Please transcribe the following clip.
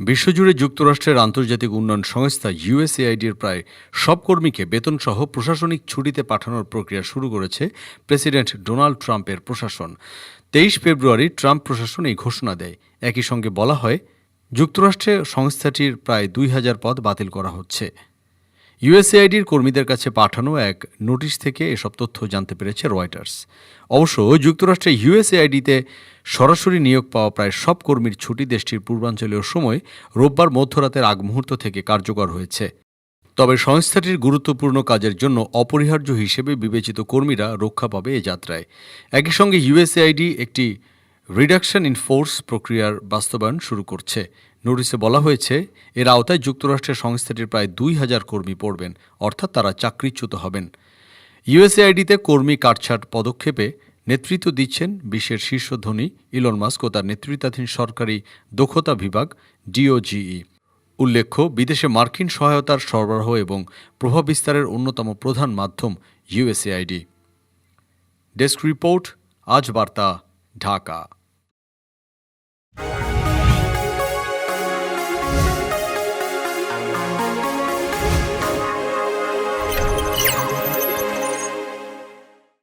বিশ্বজুড়ে যুক্তরাষ্ট্রের আন্তর্জাতিক উন্নয়ন সংস্থা ইউএসএআইডির প্রায় সব কর্মীকে বেতনসহ প্রশাসনিক ছুটিতে পাঠানোর প্রক্রিয়া শুরু করেছে প্রেসিডেন্ট ডোনাল্ড ট্রাম্পের প্রশাসন। তেইশ ফেব্রুয়ারি ট্রাম্প প্রশাসন এই ঘোষণা দেয়। একই সঙ্গে বলা হয়, যুক্তরাষ্ট্রে সংস্থাটির প্রায় দুই হাজার পদ বাতিল করা হচ্ছে। ইউএসএআইডির কর্মীদের কাছে পাঠানো এক নোটিশ থেকে এসব তথ্য জানতে পেরেছে রয়টার্স। অবশ্য যুক্তরাষ্ট্রে ইউএসএআইডিতে সরাসরি নিয়োগ পাওয়া প্রায় সব কর্মীর ছুটি দেশটির পূর্বাঞ্চলীয় সময় রোববার মধ্যরাতের আগ মুহূর্ত থেকে কার্যকর হয়েছে। তবে সংস্থাটির গুরুত্বপূর্ণ কাজের জন্য অপরিহার্য হিসেবে বিবেচিত কর্মীরা রক্ষা পাবে এ যাত্রায়। একই সঙ্গে ইউএসএআইডি একটি রিডাকশন ইন ফোর্স প্রক্রিয়ার বাস্তবায়ন শুরু করছে। নোটিশে বলা হয়েছে, এর আওতায় যুক্তরাষ্ট্রের সংস্থাটির প্রায় দুই হাজার কর্মী পড়বেন, অর্থাৎ তারা চাকরিচ্যুত হবেন। ইউএসএআইডিতে কর্মী কাটছাট পদক্ষেপে নেতৃত্ব দিচ্ছেন বিশ্বের শীর্ষ ধনী ইলন মাস্ক ও তার নেতৃত্বাধীন সরকারি দক্ষতা বিভাগ ডিওজিই। উল্লেখ্য, বিদেশে মার্কিন সহায়তার সরবরাহ এবং প্রভাব বিস্তারের অন্যতম প্রধান মাধ্যম ইউএসএআইডি। ডেস্ক রিপোর্ট, আজ বার্তা, ঢাকা।